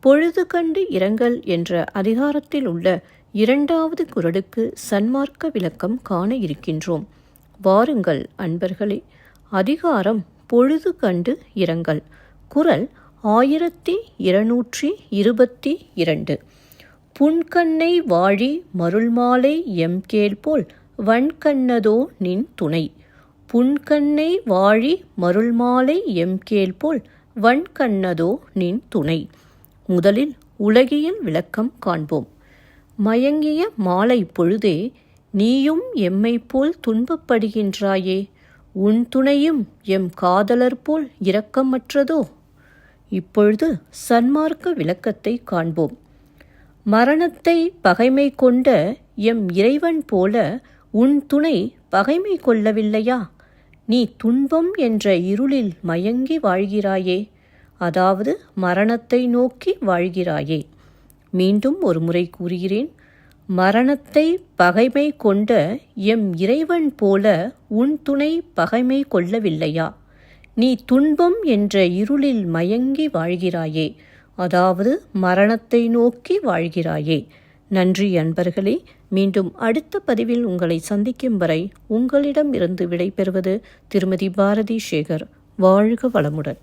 பொழுது கண்டு இரங்கல் என்ற அதிகாரத்தில் உள்ள இரண்டாவது குரலுக்கு சன்மார்க்க விளக்கம் காண இருக்கின்றோம். வாருங்கள் அன்பர்களே அதிகாரம் பொழுது கண்டு இரங்கல். குரல் ஆயிரத்தி இருநூற்றி இருபத்தி இரண்டு. புன்கண்ணை வாழி மருள்மாலை எம் கேள்போல் வன்கண்ணதோ நின் துணை. புன்கண்ணை வாழி மருள்மாலை எம் கேள்போல் வன்கண்ணதோ நின் துணை. முதலில் உலகியல் விளக்கம் காண்போம். மயங்கிய மாலை பொழுதே நீயும் எம்மை போல் துன்பப்படுகின்றாயே உன் துணையும் எம் காதலர் போல் இரக்கமற்றதோ? இப்பொழுது சன்மார்க்க விளக்கத்தை காண்போம். மரணத்தை பகைமை கொண்ட எம் இறைவன் போல உன் துணை பகைமை கொள்ளவில்லையா? நீ துன்பம் என்ற இருளில் மயங்கி வாழ்கிறாயே அதாவது மரணத்தை நோக்கி வாழ்கிறாயே. மீண்டும் ஒரு முறை கூறுகிறேன் மரணத்தை பகைமை கொண்ட எம் இறைவன் போல உன் துணை பகைமை கொள்ளவில்லையா? நீ துன்பம் என்ற இருளில் மயங்கி வாழ்கிறாயே அதாவது மரணத்தை நோக்கி வாழ்கிறாயே. நன்றி அன்பர்களே மீண்டும் அடுத்த பதிவில் உங்களை சந்திக்கும் வரை உங்களிடம் இருந்து விடைபெறுவது திருமதி பாரதி சேகர். வாழ்க வளமுடன்.